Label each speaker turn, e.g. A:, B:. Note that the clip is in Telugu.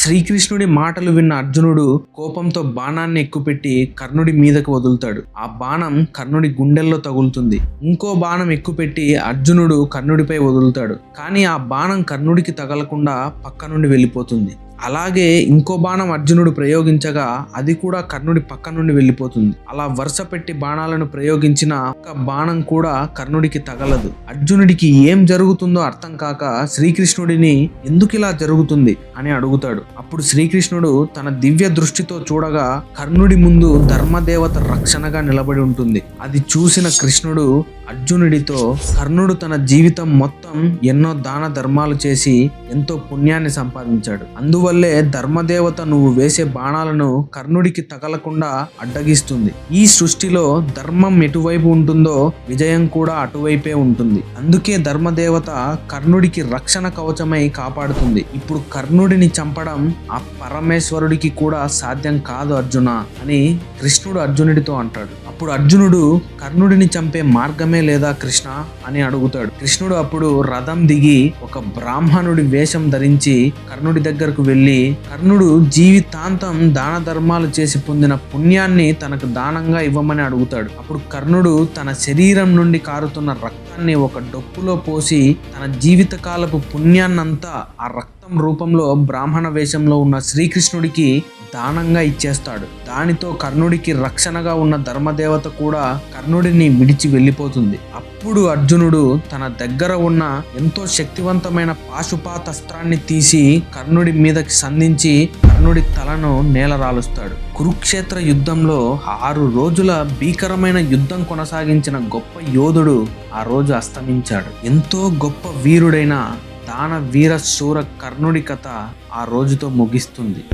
A: శ్రీకృష్ణుడి మాటలు విన్న అర్జునుడు కోపంతో బాణాన్ని ఎక్కుపెట్టి కర్ణుడి మీదకు వదులుతాడు. ఆ బాణం కర్ణుడి గుండెల్లో తగులుతుంది. ఇంకో బాణం ఎక్కుపెట్టి అర్జునుడు కర్ణుడిపై వదులుతాడు. కానీ ఆ బాణం కర్ణుడికి తగలకుండా పక్క నుండి వెళ్ళిపోతుంది. అలాగే ఇంకో బాణం అర్జునుడు ప్రయోగించగా అది కూడా కర్ణుడి పక్క నుండి వెళ్ళిపోతుంది. అలా వరుస పెట్టి బాణాలను ప్రయోగించిన ఒక బాణం కూడా కర్ణుడికి తగలదు. అర్జునుడికి ఏం జరుగుతుందో అర్థం కాక శ్రీకృష్ణుడిని ఎందుకు ఇలా జరుగుతుంది అని అడుగుతాడు. అప్పుడు శ్రీకృష్ణుడు తన దివ్య దృష్టితో చూడగా కర్ణుడి ముందు ధర్మదేవత రక్షణగా నిలబడి ఉంటుంది. అది చూసిన కృష్ణుడు అర్జునుడితో కర్ణుడు తన జీవితం మొత్తం ఎన్నో దాన ధర్మాలు చేసి ఎంతో పుణ్యాన్ని సంపాదించాడు. అందువల్ల ధర్మదేవత నువ్వు వేసే బాణాలను కర్ణుడికి తగలకుండా అడ్డగిస్తుంది. ఈ సృష్టిలో ధర్మం ఎటువైపు ఉంటుందో విజయం కూడా అటువైపే ఉంటుంది. అందుకే ధర్మదేవత కర్ణుడికి రక్షణ కవచమై కాపాడుతుంది. ఇప్పుడు కర్ణుడిని చంపడం ఆ పరమేశ్వరుడికి కూడా సాధ్యం కాదు అర్జున అని కృష్ణుడు అర్జునుడితో అంటాడు. అప్పుడు అర్జునుడు కర్ణుడిని చంపే మార్గమే లేదా కృష్ణ అని అడుగుతాడు. కృష్ణుడు అప్పుడు రథం దిగి ఒక బ్రాహ్మణుడి వేషం ధరించి కర్ణుడి దగ్గరకు వెళ్ళి కర్ణుడు జీవితాంతం దాన ధర్మాలు చేసి పొందిన పుణ్యాన్ని తనకు దానంగా ఇవ్వమని అడుగుతాడు. అప్పుడు కర్ణుడు తన శరీరం నుండి కారుతున్న రక్తాన్ని ఒక డొప్పులో పోసి తన జీవితకాలపు పుణ్యాన్నంతా ఆ రక్తం రూపంలో బ్రాహ్మణ వేషంలో ఉన్న శ్రీకృష్ణుడికి దానంగా ఇచ్చేస్తాడు. దానితో కర్ణుడికి రక్షణగా ఉన్న ధర్మదేవత కూడా కర్ణుడిని విడిచి వెళ్ళిపోతుంది. అప్పుడు అర్జునుడు తన దగ్గర ఉన్న ఎంతో శక్తివంతమైన పాశుపాతస్త్రాన్ని తీసి కర్ణుడి మీదకి సంధించి కర్ణుడి తలను నేలరాలుస్తాడు కురుక్షేత్ర యుద్ధంలో ఆరు రోజుల భీకరమైన యుద్ధం కొనసాగించిన గొప్ప యోధుడు ఆ రోజు అస్తమించాడు. ఎంతో గొప్ప వీరుడైన దాన వీర శూర కర్ణుడి కథ ఆ రోజుతో ముగిస్తుంది.